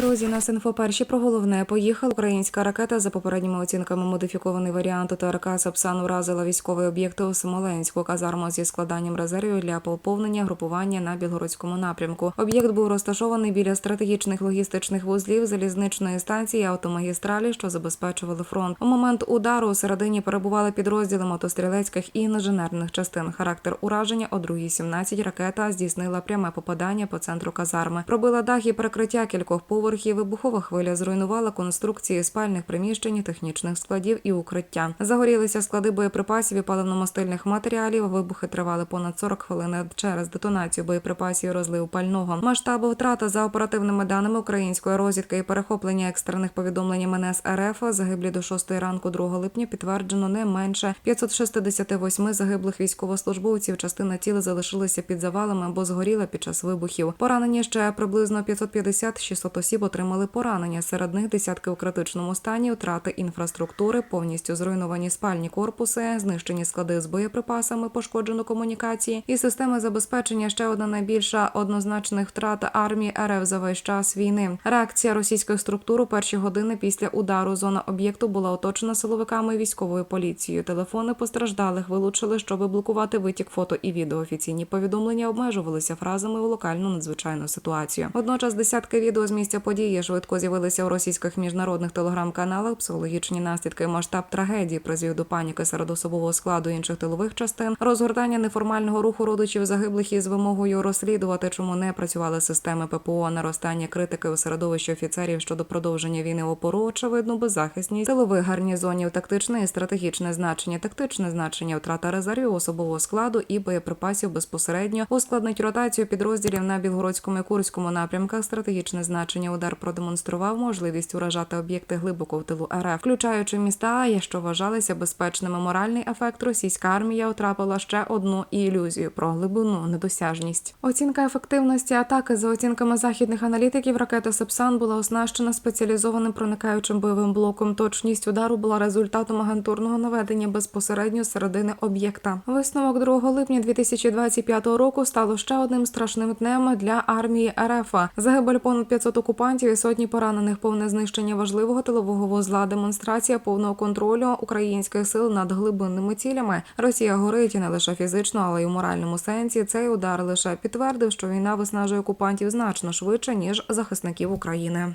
Друзі, нас інфо перші про головне поїхала. Українська ракета за попередніми оцінками модифікований варіант ТРК Сапсан уразила військовий об'єкт у Смоленську казарму зі складанням резервів для поповнення групування на білгородському напрямку. Об'єкт був розташований біля стратегічних логістичних вузлів залізничної станції автомагістралі, що забезпечували фронт. У момент удару у середині перебували підрозділи мотострілецьких і інженерних частин. Характер ураження о 2.17 ракета здійснила пряме попадання по центру казарми. Пробила дах і перекриття кількох поверхів. Вибухова хвиля зруйнувала конструкції спальних приміщень, технічних складів і укриття. Загорілися склади боєприпасів і паливно-мастильних матеріалів. Вибухи тривали понад 40 хвилин через детонацію боєприпасів і розлив пального. Масштаби втрати за оперативними даними української розвідки і перехоплення екстрених повідомлень МНС РФ загиблі до 6 ранку 2 липня підтверджено не менше 568 загиблих військовослужбовців. Частина тіл залишилися під завалами або згоріла під час вибухів. Поранені ще приблизно 550-600 осіб отримали поранення. Серед них десятки у критичному стані, втрати інфраструктури, повністю зруйновані спальні корпуси, знищені склади з боєприпасами, пошкоджено комунікації і системи забезпечення. Ще одна найбільша однозначних втрат армії РФ за весь час війни. Реакція російських структур у перші години після удару зона об'єкту була оточена силовиками і військовою поліцією. Телефони постраждалих вилучили, щоб блокувати витік фото і відео. Офіційні повідомлення обмежувалися фразами у локальну надзвичайну ситуацію. Водночас десятки відео з місця події швидко з'явилися у російських міжнародних телеграм-каналах. Психологічні наслідки масштаб трагедії призвів до паніки серед особового складу інших тилових частин, розгортання неформального руху родичів загиблих із вимогою розслідувати, чому не працювали системи ППО, наростання критики у середовищі офіцерів щодо продовження війни опору, очевидно, беззахисність тилових гарнізонів, тактичне і стратегічне значення, тактичне значення, втрата резервів особового складу і боєприпасів безпосередньо ускладнить ротацію підрозділів на Білгородському і Курському напрямках. Стратегічне значення удар продемонстрував можливість уражати об'єкти глибоко в тилу РФ, включаючи міста, що вважалися безпечними. Моральний ефект російська армія втрапила ще одну ілюзію про глибину недосяжність. Оцінка ефективності атаки за оцінками західних аналітиків. Ракета Сепсан була оснащена спеціалізованим проникаючим бойовим блоком. Точність удару була результатом агентурного наведення безпосередньо середини об'єкта. Висновок 2 липня 2025 року стало ще одним страшним днем для армії РФ. Загибель понад 500 окупантів і сотні поранених, повне знищення важливого тилового вузла, демонстрація повного контролю українських сил над глибинними цілями. Росія горить і не лише фізично, але й у моральному сенсі. Цей удар лише підтвердив, що війна виснажує окупантів значно швидше ніж захисників України.